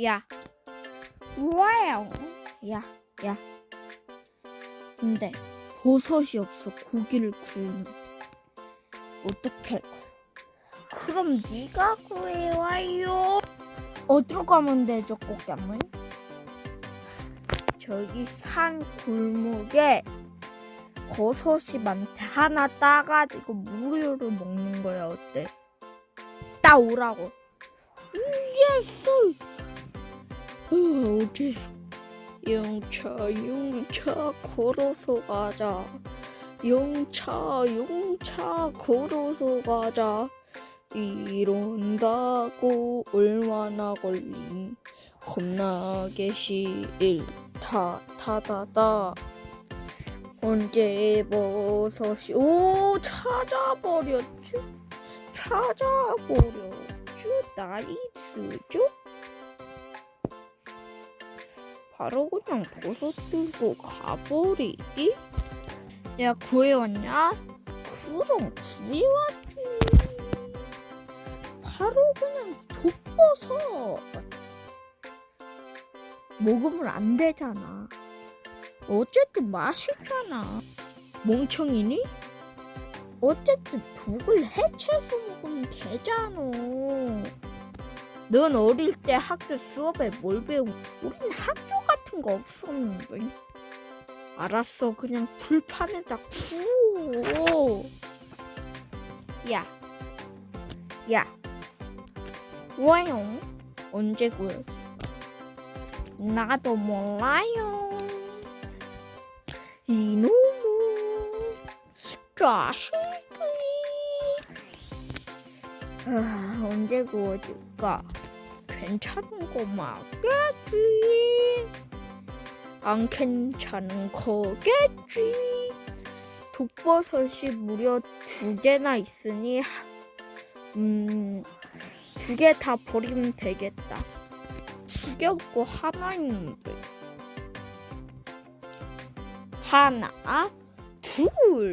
야. 와우. 야, 야. 근데 버섯이 없어. 고기를 구우면 어떻게 할 거야? 그럼 네가 구해 와요. 어디로 가면 되죠, 꽃감은? 저기 산 골목에 버섯이 많대. 하나 따가지고 무료로 먹는 거야. 어때? 따오라고. 예스. 어, 어제 영차 용차 걸어서 가자. 용차 용차 걸어서 가자. 이런다고 얼마나 걸림? 겁나게 싫다 타다다. 언제 버섯이 오 찾아버렸죠? 찾아버렸죠? 나이스죠? 바로 그냥 버섯 들고 가버리기? 야 구해왔냐? 그럼 구해왔지 바로 그냥 돋버섯 먹으면 안 되잖아 어쨌든 맛있잖아 멍청이니? 어쨌든 독을 해체해서 먹으면 되잖아 넌 어릴 때 학교 수업에 뭘 배우? 우린 학교 같은 거 없었는데. 알았어, 그냥 불판에다 구워. 야, 야, 와요. 언제 구웠을까? 나도 몰라요. 이놈의 자식이. 아, 언제 구워줄까? 괜찮은 거 맞겠지? 안 괜찮은 거겠지? 독버섯이 무려 두 개나 있으니, 하- 음, 두 개 다 버리면 되겠다. 두 개 없고 하나 있는데. 하나, 둘.